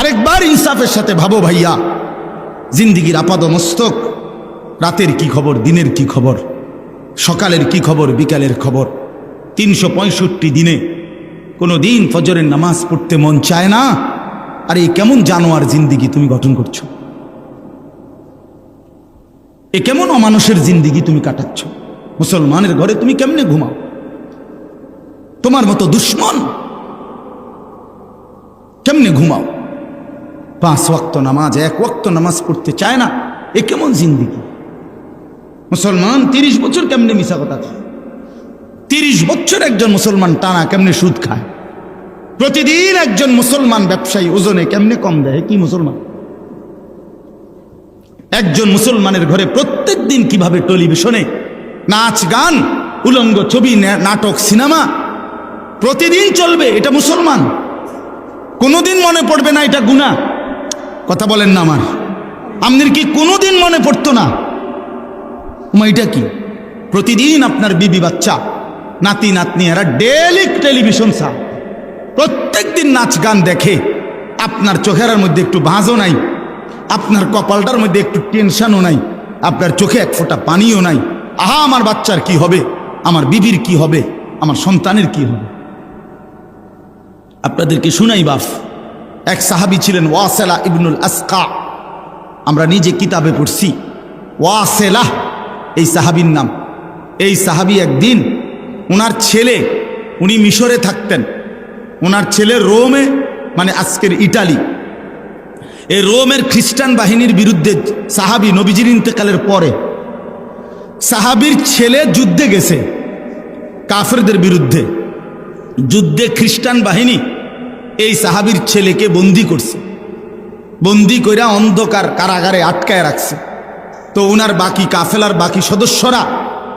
আরেকবার ইনসাফের সাথে ভাবো ভাইয়া। জিন্দিগির আপাদ মস্তক রাতের কি খবর, দিনের কি খবর, সকালের কি খবর, বিকালের খবর। তিনশো পঁয়ষট্টি দিনে কোনো দিন ফজরের নামাজ পড়তে মন চায় না। আর এই কেমন জানোয়ার জিন্দিগি তুমি গঠন করছ? এ কেমন অমানুষের জিন্দিগি তুমি কাটাচ্ছ? মুসলমানের ঘরে তুমি কেমনে ঘুমাও? তোমার মতো দুশ্মন কেমনে ঘুমাও? পাঁচ ওয়াক্ত নামাজ, এক ওয়াক্ত নামাজ পড়তে চায় না, এ কেমন জিন্দিগি? মুসলমান তিরিশ বছর কেমনে মিশা কথা খায়? তিরিশ বছর একজন মুসলমান টানা কেমনে সুদ খায়? প্রতিদিন একজন মুসলমান ব্যবসায়ী ওজনে কেমনে কম দেয়? কি মুসলমান? একজন মুসলমানের ঘরে প্রত্যেক দিন কীভাবে টেলিভিশনে নাচ, গান, উলঙ্গ ছবি নাটক, সিনেমা, প্রতিদিন চলবে, এটা মুসলমান। কোনোদিন মনে পড়বে না এটা গুণা কথা বলেন না আমার। আপনার কি কোনোদিন মনে পড়তো না? উমা এটা কি? প্রতিদিন আপনার বিবি বাচ্চা, নাতি নাতনি এরা ডেলি টেলিভিশন সা প্রত্যেক দিন নাচ গান দেখে। আপনার চোখের মধ্যে একটু ভাঁজও নাই। আপনার কপালটার মধ্যে একটু টেনশনও নাই। আপনার চোখে এক ফোঁটা পানিও নাই। আহা, আমার বাচ্চার কি হবে? আমার বিবির কি হবে? আমার সন্তানের কি হবে? আপনাদেরকে শুনাই বাফ? এক সাহাবি ছিলেন ওয়াসেলা ইবনুল আসকা। আমরা নিজে কিতাবে পড়ছি। ওয়াসেলা, এই সাহাবির নাম। এই সাহাবি একদিন ওনার ছেলে, উনি মিশরে থাকতেন। ওনার ছেলে রোমে মানে আজকের ইটালি। এই রোমের খ্রিস্টান বাহিনীর বিরুদ্ধে সাহাবি নবীজির ইন্তেকালের পরে সাহাবির ছেলে যুদ্ধে গেছে, কাফেরদের বিরুদ্ধে। যুদ্ধে খ্রিস্টান বাহিনী এই সাহাবির ছেলেকে বন্দি করছে। বন্দি কইরা অন্ধকার কারাগারে আটকায় রাখছে। তো ওনার বাকি কাফেলার বাকি সদস্যরা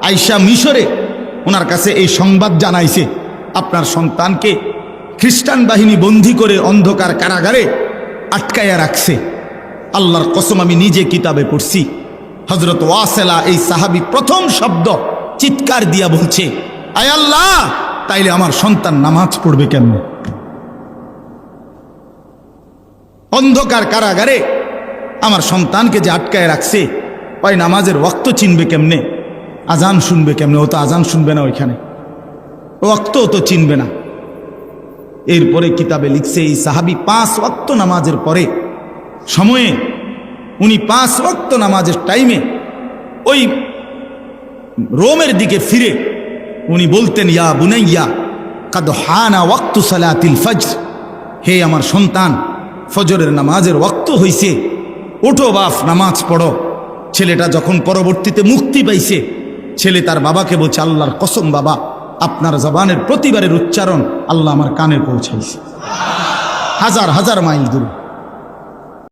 আইসা মিশরে ওনার কাছে এই সংবাদ জানাইছে, আপনার সন্তানকে খ্রিস্টান বাহিনী বন্দি করে অন্ধকার কারাগারে আটকায়া রাখছে। আল্লাহর কসম আমি নিজে কিতাবে পড়ছি। হজরত ওয়াসেলা এই সাহাবি প্রথম শব্দ চিৎকার দিয়া বলছে, আয় আল্লাহ, তাইলে আমার সন্তান নামাজ পড়বে কেমনে? অন্ধকার কারাগারে আমার সন্তানকে যে আটকায় রাখছে, ওই নামাজের ওক্ত চিনবে কেমনে? আজান শুনবে কেমনে? ও তো আজান শুনবে না ওইখানে। ওক্ত তো চিনবে না। এরপরে কিতাবে লিখছে, এই সাহাবি পাঁচ ওয়াক্ত নামাজের পরে, সময়ে উনি পাঁচ ওয়াক্ত নামাজের টাইমে ওই রোমের দিকে ফিরে উনি বলতেন, ইয়া বুনাইয়া, কাদ হানা ওয়াক্তু সালাতিল ফজর। হে আমার সন্তান ফজরের নামাজের রক্ত হইছে। ওঠো বাফ নামাজ পড়ো। ছেলেটা যখন পরবর্তীতে মুক্তি পাইছে, ছেলে তার বাবাকে বলছে, আল্লাহর কসম বাবা, আপনার জবানের প্রতিবারের উচ্চারণ আল্লাহ আমার কানে পৌঁছাইছে। হাজার হাজার মাইল দূরে।